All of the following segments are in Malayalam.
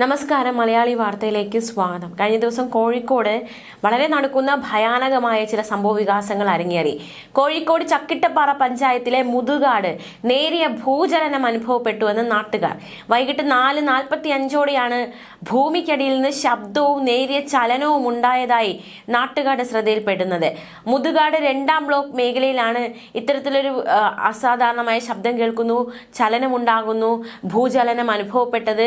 നമസ്കാരം മലയാളി വാർത്തയിലേക്ക് സ്വാഗതം. കഴിഞ്ഞ ദിവസം കോഴിക്കോട് വളരെ നടക്കുന്ന ഭയാനകമായ ചില സംഭവ വികാസങ്ങൾ അരങ്ങേറി. കോഴിക്കോട് ചക്കിട്ടപ്പാറ പഞ്ചായത്തിലെ മുതുകാട് നേരിയ ഭൂചലനം അനുഭവപ്പെട്ടുവെന്ന് നാട്ടുകാർ. വൈകിട്ട് നാല് നാൽപ്പത്തി അഞ്ചോടെയാണ് ഭൂമിക്കടിയിൽ നിന്ന് ശബ്ദവും നേരിയ ചലനവും ഉണ്ടായതായി നാട്ടുകാരുടെ ശ്രദ്ധയിൽപ്പെടുന്നത്. മുതുകാട് രണ്ടാം ബ്ലോക്ക് മേഖലയിലാണ് ഇത്തരത്തിലൊരു അസാധാരണമായ ശബ്ദം കേൾക്കുന്നു ചലനമുണ്ടാകുന്നു ഭൂചലനം അനുഭവപ്പെട്ടത്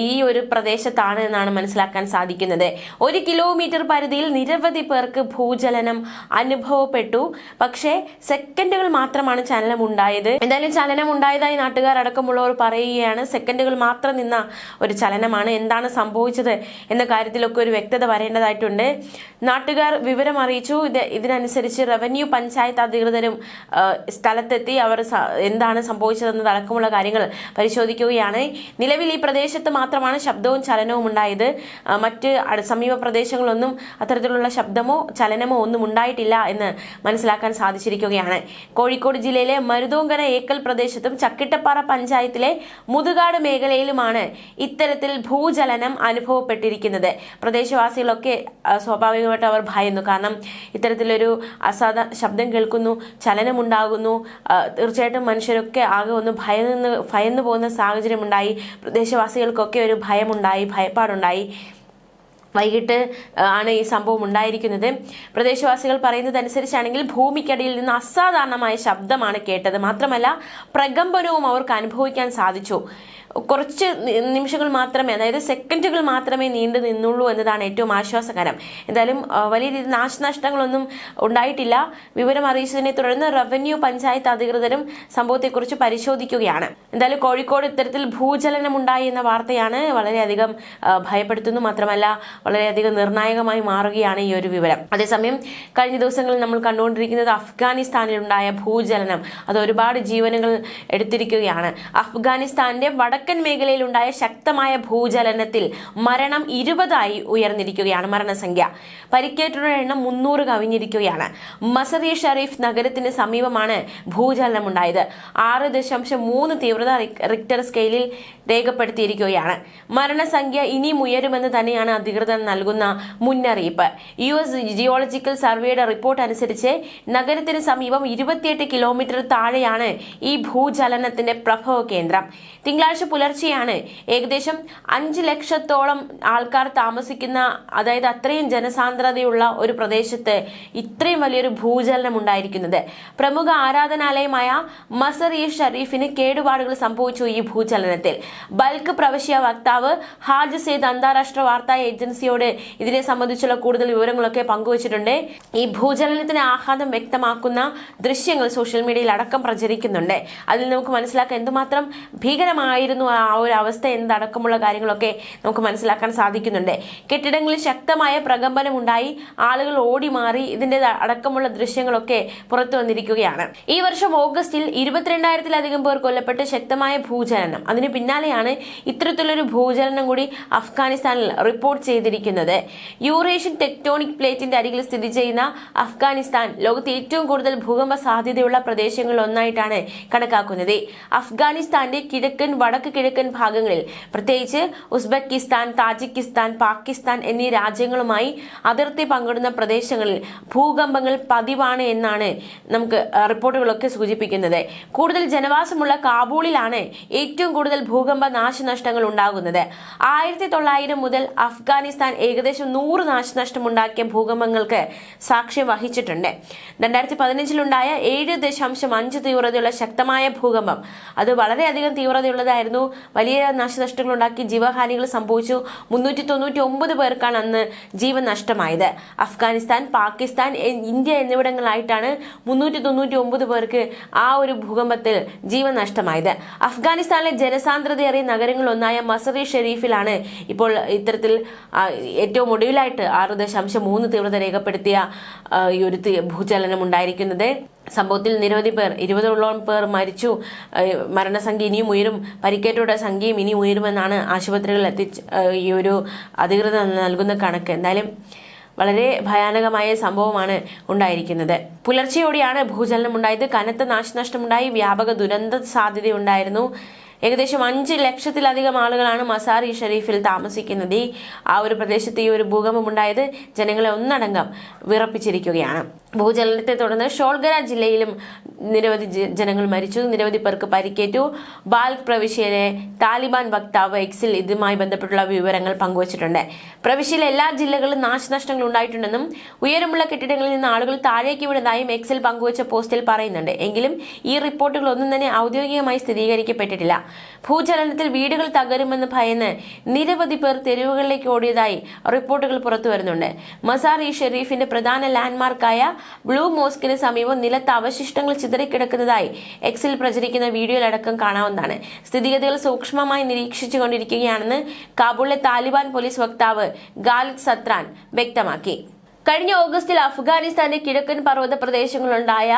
ഈ ഒരു പ്രദേശത്താണ് എന്നാണ് മനസ്സിലാക്കാൻ സാധിക്കുന്നത്. ഒരു കിലോമീറ്റർ പരിധിയിൽ നിരവധി പേർക്ക് ഭൂചലനം അനുഭവപ്പെട്ടു. പക്ഷേ സെക്കൻഡുകൾ മാത്രമാണ് ചലനം ഉണ്ടായത് എന്തായാലും ചലനം ഉണ്ടായതായി നാട്ടുകാർ അടക്കമുള്ളവർ പറയുകയാണ് സെക്കൻഡുകൾ മാത്രം നിന്ന ഒരു ചലനമാണ്. എന്താണ് സംഭവിച്ചത് എന്ന കാര്യത്തിലൊക്കെ ഒരു വ്യക്തത വരേണ്ടതായിട്ടുണ്ട്. നാട്ടുകാർ വിവരം അറിയിച്ചു. ഇത് ഇതിനനുസരിച്ച് റവന്യൂ പഞ്ചായത്ത് അധികൃതരും സ്ഥലത്തെത്തി അവർ എന്താണ് എന്താണ് സംഭവിച്ചതെന്നതടക്കമുള്ള കാര്യങ്ങൾ പരിശോധിക്കുകയാണ്. നിലവിൽ ഈ പ്രദേശത്ത് മാത്രമാണ് ശബ്ദവും ചലനവും ഉണ്ടായത് മറ്റ് സമീപ പ്രദേശങ്ങളൊന്നും അത്തരത്തിലുള്ള ശബ്ദമോ ചലനമോ ഒന്നും ഉണ്ടായിട്ടില്ല എന്ന് മനസ്സിലാക്കാൻ സാധിച്ചിരിക്കുകയാണ്. കോഴിക്കോട് ജില്ലയിലെ മരുതോങ്കര ഏക്കൽ പ്രദേശത്തും ചക്കിട്ടപ്പാറ പഞ്ചായത്തിലെ മുതുകാട് മേഖലയിലുമാണ് ഇത്തരത്തിൽ ഭൂചലനം അനുഭവപ്പെട്ടിരിക്കുന്നത്. പ്രദേശവാസികളൊക്കെ സ്വാഭാവികമായിട്ട് അവർ ഭയന്നു. കാരണം ഇത്തരത്തിലൊരു അസാധ ശബ്ദം കേൾക്കുന്നു ചലനമുണ്ടാകുന്നു തീർച്ചയായിട്ടും മനുഷ്യരൊക്കെ ആകെ ഒന്ന് ഭയന്ന് ഭയന്നു പോകുന്ന സാഹചര്യമുണ്ടായി. പ്രദേശവാസികൾക്കൊക്കെ ഒരു ഭയമുണ്ടായി ഭയപ്പാടുണ്ടായി. വൈകിട്ട് ആണ് ഈ സംഭവം ഉണ്ടായിരിക്കുന്നത്. പ്രദേശവാസികൾ പറയുന്നതനുസരിച്ചാണെങ്കിൽ ഭൂമിക്കടിയിൽ നിന്ന് അസാധാരണമായ ശബ്ദമാണ് കേട്ടത്. മാത്രമല്ല പ്രകമ്പനവും അവർക്ക് അനുഭവിക്കാൻ സാധിച്ചു. കുറച്ച് നിമിഷങ്ങൾ മാത്രമേ അതായത് സെക്കൻഡുകൾ മാത്രമേ നീണ്ടു നിന്നുള്ളൂ എന്നതാണ് ഏറ്റവും ആശ്വാസകരം. എന്തായാലും വലിയ രീതിയിൽ നാശനഷ്ടങ്ങളൊന്നും ഉണ്ടായിട്ടില്ല. വിവരം അറിയിച്ചതിനെ തുടർന്ന് റവന്യൂ പഞ്ചായത്ത് അധികൃതരും സംഭവത്തെക്കുറിച്ച് പരിശോധിക്കുകയാണ്. എന്തായാലും കോഴിക്കോട് ഇത്തരത്തിൽ ഭൂചലനം ഉണ്ടായി എന്ന വാർത്തയാണ് വളരെയധികം ഭയപ്പെടുത്തുന്നു. മാത്രമല്ല വളരെയധികം നിർണായകമായി മാറുകയാണ് ഈ ഒരു വിവരം. അതേസമയം കഴിഞ്ഞ ദിവസങ്ങളിൽ നമ്മൾ കണ്ടുകൊണ്ടിരിക്കുന്നത് അഫ്ഗാനിസ്ഥാനിലുണ്ടായ ഭൂചലനം. അത് ഒരുപാട് ജീവനുകൾ എടുത്തിരിക്കുകയാണ്. അഫ്ഗാനിസ്ഥാന്റെ വടക്കൻ മേഖലയിലുണ്ടായ ശക്തമായ ഭൂചലനത്തിൽ മരണം ഇരുപതായി ഉയർന്നിരിക്കുകയാണ് മരണസംഖ്യ. പരിക്കേറ്റവരുടെ എണ്ണം മുന്നൂറ് കവിഞ്ഞിരിക്കുകയാണ്. മസറി ഷറീഫ് നഗരത്തിന് സമീപമാണ് ഭൂചലനം ഉണ്ടായത് ആറ് ദശാംശം മൂന്ന് തീവ്രത റിക്- റിക്ടർ സ്കെയിലിൽ രേഖപ്പെടുത്തിയിരിക്കുകയാണ്. മരണസംഖ്യ ഇനിയും ഉയരുമെന്ന് തന്നെയാണ് അധികൃതർ നൽകുന്ന മുന്നറിയിപ്പ്. യു എസ് ജിയോളജിക്കൽ സർവേയുടെ റിപ്പോർട്ട് അനുസരിച്ച് നഗരത്തിന് സമീപം ഇരുപത്തിയെട്ട് കിലോമീറ്റർ താഴെയാണ് ഈ ഭൂചലനത്തിന്റെ പ്രഭവ കേന്ദ്രം. തിങ്കളാഴ്ച പുലർച്ചെയാണ്. ഏകദേശം അഞ്ച് ലക്ഷത്തോളം ആൾക്കാർ താമസിക്കുന്ന അതായത് അത്രയും ജനസാന്ദ്രതയുള്ള ഒരു പ്രദേശത്ത് ഇത്രയും വലിയൊരു ഭൂചലനം ഉണ്ടായിരിക്കുന്നത്. പ്രമുഖ ആരാധനാലയമായ മസർ ഇ ഷരീഫിന് കേടുപാടുകൾ സംഭവിച്ചു ഈ ഭൂചലനത്തിൽ. ബൽക്ക് പ്രവശ്യ വക്താവ് ഹാജ് സെയ്ദ് അന്താരാഷ്ട്ര വാർത്താ ഏജൻസിയോട് ഇതിനെ സംബന്ധിച്ചുള്ള കൂടുതൽ വിവരങ്ങളൊക്കെ പങ്കുവച്ചിട്ടുണ്ട്. ഈ ഭൂചലനത്തിന് ആഘാതം വ്യക്തമാക്കുന്ന ദൃശ്യങ്ങൾ സോഷ്യൽ മീഡിയയിൽ അടക്കം പ്രചരിക്കുന്നുണ്ട്. അതിൽ നമുക്ക് മനസ്സിലാക്കാൻ എന്തുമാത്രം ഭീകരമായിരുന്നു ആ ഒരു അവസ്ഥ എന്തടക്കമുള്ള കാര്യങ്ങളൊക്കെ നമുക്ക് മനസ്സിലാക്കാൻ സാധിക്കുന്നുണ്ട്. കെട്ടിടങ്ങളിൽ ശക്തമായ പ്രകമ്പനം ഉണ്ടായി ആളുകൾ ഓടി മാറി ഇതിന്റെ അടക്കമുള്ള ദൃശ്യങ്ങളൊക്കെ പുറത്തു വന്നിരിക്കുകയാണ്. ഈ വർഷം ഓഗസ്റ്റിൽ ഇരുപത്തിരണ്ടായിരത്തിലധികം പേർ കൊല്ലപ്പെട്ട് ശക്തമായ ഭൂചലനം. അതിന് പിന്നാലെയാണ് ഇത്തരത്തിലൊരു ഭൂചലനം കൂടി അഫ്ഗാനിസ്ഥാനിൽ റിപ്പോർട്ട് ചെയ്തിരിക്കുന്നത്. യൂറേഷ്യൻ ടെക്ടോണിക് പ്ലേറ്റിന്റെ അരികിൽ സ്ഥിതി ചെയ്യുന്ന അഫ്ഗാനിസ്ഥാൻ ലോകത്തെ ഏറ്റവും കൂടുതൽ ഭൂകമ്പ സാധ്യതയുള്ള പ്രദേശങ്ങളിൽ ഒന്നായിട്ടാണ് കണക്കാക്കുന്നത്. അഫ്ഗാനിസ്ഥാന്റെ കിഴക്കൻ വടക്ക് കിഴക്കൻ ഭാഗങ്ങളിൽ പ്രത്യേകിച്ച് ഉസ്ബെക്കിസ്ഥാൻ താജിക്കിസ്ഥാൻ പാകിസ്ഥാൻ എന്നീ രാജ്യങ്ങളുമായി അതിർത്തി പങ്കിടുന്ന പ്രദേശങ്ങളിൽ ഭൂകമ്പങ്ങൾ പതിവാണ് എന്നാണ് നമുക്ക് റിപ്പോർട്ടുകളൊക്കെ സൂചിപ്പിക്കുന്നത്. കൂടുതൽ ജനവാസമുള്ള കാബൂളിലാണ് ഏറ്റവും കൂടുതൽ ഭൂകമ്പ നാശനഷ്ടങ്ങൾ ഉണ്ടാകുന്നത്. ആയിരത്തി തൊള്ളായിരം മുതൽ അഫ്ഗാനിസ്ഥാൻ ഏകദേശം നൂറ് നാശനഷ്ടമുണ്ടാക്കിയ ഭൂകമ്പങ്ങൾക്ക് സാക്ഷ്യം വഹിച്ചിട്ടുണ്ട്. രണ്ടായിരത്തി പതിനഞ്ചിലുണ്ടായ ഏഴ് ദശാംശം അഞ്ച് തീവ്രതയുള്ള ശക്തമായ ഭൂകമ്പം. അത് വളരെയധികം തീവ്രതയുള്ളതായിരുന്നു വലിയ നാശനഷ്ടങ്ങൾ ഉണ്ടാക്കി ജീവഹാനികൾ സംഭവിച്ചു. മുന്നൂറ്റി തൊണ്ണൂറ്റി ഒമ്പത് പേർക്കാണ് അന്ന് ജീവൻ നഷ്ടമായത്. അഫ്ഗാനിസ്ഥാൻ പാകിസ്ഥാൻ ഇന്ത്യ എന്നിവിടങ്ങളായിട്ടാണ് മുന്നൂറ്റി തൊണ്ണൂറ്റി ഒമ്പത് പേർക്ക് ആ ഒരു ഭൂകമ്പത്തിൽ ജീവൻ നഷ്ടമായത്. അഫ്ഗാനിസ്ഥാനിലെ ജനസാന്ദ്രതയേറിയ നഗരങ്ങളൊന്നായ മസറി ഷെരീഫിലാണ് ഇപ്പോൾ ഇത്തരത്തിൽ ഏറ്റവും ഒടുവിലായിട്ട് ആറ് ദശാംശം മൂന്ന് തീവ്രത രേഖപ്പെടുത്തിയ ഈ ഒരു ഭൂചലനം ഉണ്ടായിരിക്കുന്നത് സംഭവത്തിൽ നിരവധി പേർ ഇരുപതോളം പേർ മരിച്ചു. മരണസംഖ്യ ഇനിയും ഉയരും. പരിക്കേറ്റവരുടെ സംഖ്യയും ഇനിയും ഉയരുമെന്നാണ് ആശുപത്രികളിൽ എത്തിച്ച് ഈ ഒരു അധികൃതർ നൽകുന്ന കണക്ക്. എന്തായാലും വളരെ ഭയാനകമായ സംഭവമാണ് ഉണ്ടായിരിക്കുന്നത്. പുലർച്ചെയോടെയാണ് ഭൂചലനം ഉണ്ടായത് കനത്ത നാശനഷ്ടമുണ്ടായി. വ്യാപക ദുരന്ത സാധ്യതയുണ്ടായിരുന്നു. ഏകദേശം അഞ്ച് ലക്ഷത്തിലധികം ആളുകളാണ് മസാർ ഇ ഷെരീഫിൽ താമസിക്കുന്നത്. ഈ ആ ഒരു പ്രദേശത്ത് ഈ ഒരു ഭൂകമ്പം ഉണ്ടായത് ജനങ്ങളെ ഒന്നടങ്കം വിറപ്പിച്ചിരിക്കുകയാണ്. ഭൂചലനത്തെ തുടർന്ന് ഷോൾഗര ജില്ലയിലും നിരവധി ജനങ്ങൾ മരിച്ചു. നിരവധി പേർക്ക് പരിക്കേറ്റു. ബാൽക് പ്രവിശ്യയിലെ താലിബാൻ വക്താവ് എക്സിൽ ഇതുമായി ബന്ധപ്പെട്ടുള്ള വിവരങ്ങൾ പങ്കുവച്ചിട്ടുണ്ട്. പ്രവിശ്യയിലെ എല്ലാ ജില്ലകളിലും നാശനഷ്ടങ്ങൾ ഉണ്ടായിട്ടുണ്ടെന്നും ഉയരമുള്ള കെട്ടിടങ്ങളിൽ നിന്ന് ആളുകൾ താഴേക്ക് വീണതായും എക്സിൽ പങ്കുവച്ച പോസ്റ്റിൽ പറയുന്നുണ്ട്. എങ്കിലും ഈ റിപ്പോർട്ടുകൾ ഒന്നും തന്നെ ഔദ്യോഗികമായി സ്ഥിരീകരിക്കപ്പെട്ടിട്ടില്ല. ഭൂചലനത്തിൽ വീടുകൾ തകരുമെന്ന് ഭയന്ന് നിരവധി പേർ തെരുവുകളിലേക്ക് ഓടിയതായി റിപ്പോർട്ടുകൾ പുറത്തു വരുന്നുണ്ട്. മസാർ ഇ ഷെരീഫിന്റെ പ്രധാന ലാൻഡ്മാർക്കായ ബ്ലൂ മോസ്കിന് സമീപം നിലത്ത് അവശിഷ്ടങ്ങൾ ചിതറിക്കിടക്കുന്നതായി എക്സിൽ പ്രചരിക്കുന്ന വീഡിയോയിലടക്കം കാണാവുന്നതാണ്. സ്ഥിതിഗതികൾ സൂക്ഷ്മമായി നിരീക്ഷിച്ചുകൊണ്ടിരിക്കുകയാണെന്ന് കാബൂളിലെ താലിബാൻ പോലീസ് വക്താവ് ഗാലിദ് സത്രാൻ വ്യക്തമാക്കി. കഴിഞ്ഞ ഓഗസ്റ്റിൽ അഫ്ഗാനിസ്ഥാന്റെ കിഴക്കൻ പർവത പ്രദേശങ്ങളുണ്ടായ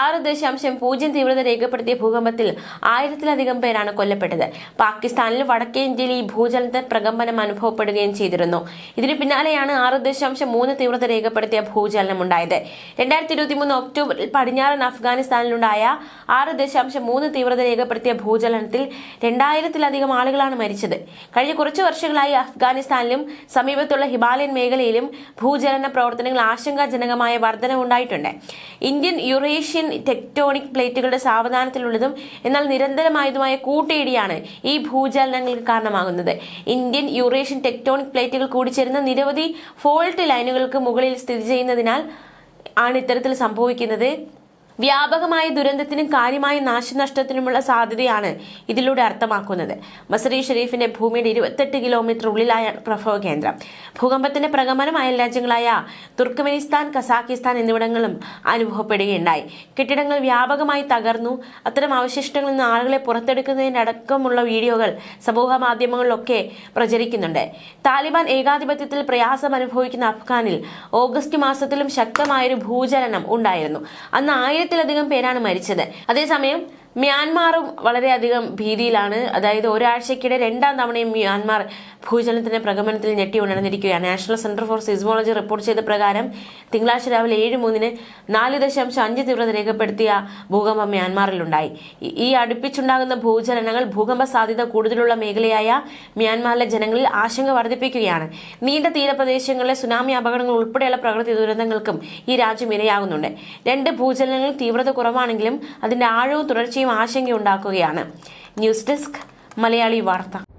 ആറ് ദശാംശം പൂജ്യം തീവ്രത രേഖപ്പെടുത്തിയ ഭൂകമ്പത്തിൽ ആയിരത്തിലധികം പേരാണ് കൊല്ലപ്പെട്ടത്. പാകിസ്ഥാനിൽ വടക്കേ ഇന്ത്യയിൽ ഈ ഭൂചലനത്തെ പ്രകമ്പനം അനുഭവപ്പെടുകയും ചെയ്തിരുന്നു. ഇതിന് പിന്നാലെയാണ് ആറ് ദശാംശം മൂന്ന് തീവ്രത രേഖപ്പെടുത്തിയ ഭൂചലനം ഉണ്ടായത്. രണ്ടായിരത്തി ഇരുപത്തി മൂന്ന് ഒക്ടോബറിൽ പടിഞ്ഞാറൻ അഫ്ഗാനിസ്ഥാനിലുണ്ടായ ആറ് ദശാംശം മൂന്ന് തീവ്രത രേഖപ്പെടുത്തിയ ഭൂചലനത്തിൽ രണ്ടായിരത്തിലധികം ആളുകളാണ് മരിച്ചത്. കഴിഞ്ഞ കുറച്ചു വർഷങ്ങളായി അഫ്ഗാനിസ്ഥാനിലും സമീപത്തുള്ള ഹിമാലയൻ മേഖലയിലും ഭൂചലന പ്രവർത്തനങ്ങൾ ആശങ്കാജനകമായ വർധനവുണ്ടായിട്ടുണ്ട് ഇന്ത്യൻ യുറേഷ്യൻ ടെക്ടോണിക് പ്ലേറ്റുകളുടെ സാവധാനത്തിലുള്ളതും എന്നാൽ നിരന്തരമായതുമായ കൂട്ടിയിടിയാണ് ഈ ഭൂചലനങ്ങൾക്ക് കാരണമാകുന്നത്. ഇന്ത്യൻ യുറേഷ്യൻ ടെക്ടോണിക് പ്ലേറ്റുകൾ കൂടിച്ചേരുന്ന നിരവധി ഫോൾട്ട് ലൈനുകൾക്ക് മുകളിൽ സ്ഥിതി ചെയ്യുന്നതിനാൽ ആണ് ഇത്തരത്തിൽ സംഭവിക്കുന്നത്. വ്യാപകമായ ദുരന്തത്തിനും കാര്യമായ നാശനഷ്ടത്തിനുമുള്ള സാധ്യതയാണ് ഇതിലൂടെ അർത്ഥമാക്കുന്നത്. മസറി ഷെരീഫിന്റെ ഭൂമിയുടെ ഇരുപത്തെട്ട് കിലോമീറ്റർ ഉള്ളിലായാണ് പ്രഭവ കേന്ദ്രം. ഭൂകമ്പത്തിന്റെ പ്രകമനം അയൽ രാജ്യങ്ങളായ തുർക്കമെനിസ്ഥാൻ കസാക്കിസ്ഥാൻ എന്നിവിടങ്ങളും അനുഭവപ്പെടുകയുണ്ടായി. കെട്ടിടങ്ങൾ വ്യാപകമായി തകർന്നു. അത്തരം അവശിഷ്ടങ്ങളിൽ നിന്ന് ആളുകളെ പുറത്തെടുക്കുന്നതിനടക്കമുള്ള വീഡിയോകൾ സമൂഹ മാധ്യമങ്ങളിലൊക്കെ പ്രചരിക്കുന്നുണ്ട്. താലിബാൻ ഏകാധിപത്യത്തിൽ പ്രയാസം അനുഭവിക്കുന്ന അഫ്ഗാനിൽ ഓഗസ്റ്റ് മാസത്തിലും ശക്തമായൊരു ഭൂചലനം ഉണ്ടായിരുന്നു. അന്ന് ആയിരത്തിലധികം പേരാണ് മരിച്ചത്. അതേസമയം മ്യാൻമാറും വളരെയധികം ഭീതിയിലാണ്. അതായത് ഒരാഴ്ചക്കിടെ രണ്ടാം തവണയും മ്യാൻമാർ ഭൂചലനത്തിന്റെ പ്രകമനത്തിൽ ഞെട്ടി ഉണർന്നിരിക്കുകയാണ്. National centre for seismology report ചെയ്ത പ്രകാരം തിങ്കളാഴ്ച രാവിലെ ഏഴ് മൂന്നിന് നാല് ദശാംശം അഞ്ച് തീവ്രത രേഖപ്പെടുത്തിയ ഭൂകമ്പം മ്യാൻമാറിലുണ്ടായി. ഈ- അടുപ്പിച്ചുണ്ടാകുന്ന ഭൂചലനങ്ങൾ ഭൂകമ്പ സാധ്യത കൂടുതലുള്ള മേഖലയായ മ്യാൻമാറിലെ ജനങ്ങളിൽ ആശങ്ക വർദ്ധിപ്പിക്കുകയാണ്. നീണ്ട തീരപ്രദേശങ്ങളിലെ സുനാമി അപകടങ്ങൾ ഉൾപ്പെടെയുള്ള പ്രകൃതി ദുരന്തങ്ങൾക്കും ഈ രാജ്യം ഇരയാകുന്നുണ്ട്. രണ്ട് ഭൂചലനങ്ങൾ തീവ്രത കുറവാണെങ്കിലും അതിന്റെ ആഴവും തുടർച്ചയും ആശങ്കയുണ്ടാക്കുകയാണ്. ന്യൂസ് ഡെസ്ക് മലയാളി വാർത്ത.